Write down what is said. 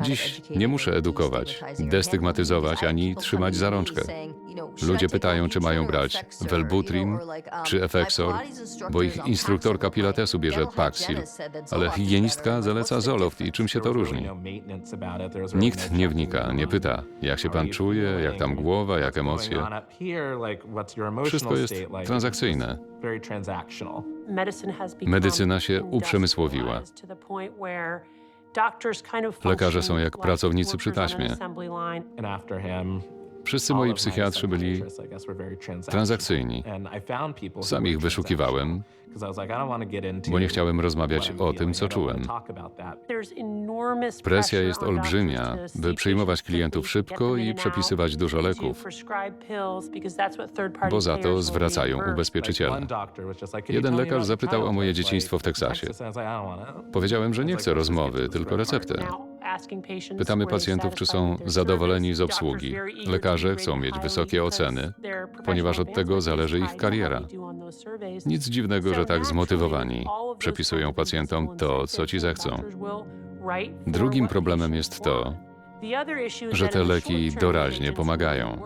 Dziś nie muszę edukować, destygmatyzować ani trzymać za rączkę. Ludzie pytają, czy mają brać Wellbutrin czy Effexor, bo ich instruktorka pilatesu bierze Paxil, ale higienistka zaleca Zoloft i czym się to różni? Nikt nie wnika, nie pyta, jak się pan czuje, jak tam głowa, jak emocje. Wszystko jest transakcyjne. Medycyna się uprzemysłowiła. Lekarze są jak pracownicy przy taśmie. Wszyscy moi psychiatrzy byli transakcyjni. Sam ich wyszukiwałem, bo nie chciałem rozmawiać o tym, co czułem. Presja jest olbrzymia, by przyjmować klientów szybko i przepisywać dużo leków, bo za to zwracają ubezpieczyciele. Jeden lekarz zapytał o moje dzieciństwo w Teksasie. Powiedziałem, że nie chcę rozmowy, tylko receptę. Pytamy pacjentów, czy są zadowoleni z obsługi. Lekarze chcą mieć wysokie oceny, ponieważ od tego zależy ich kariera. Nic dziwnego, że tak zmotywowani przepisują pacjentom to, co ci zechcą. Drugim problemem jest to, że te leki doraźnie pomagają.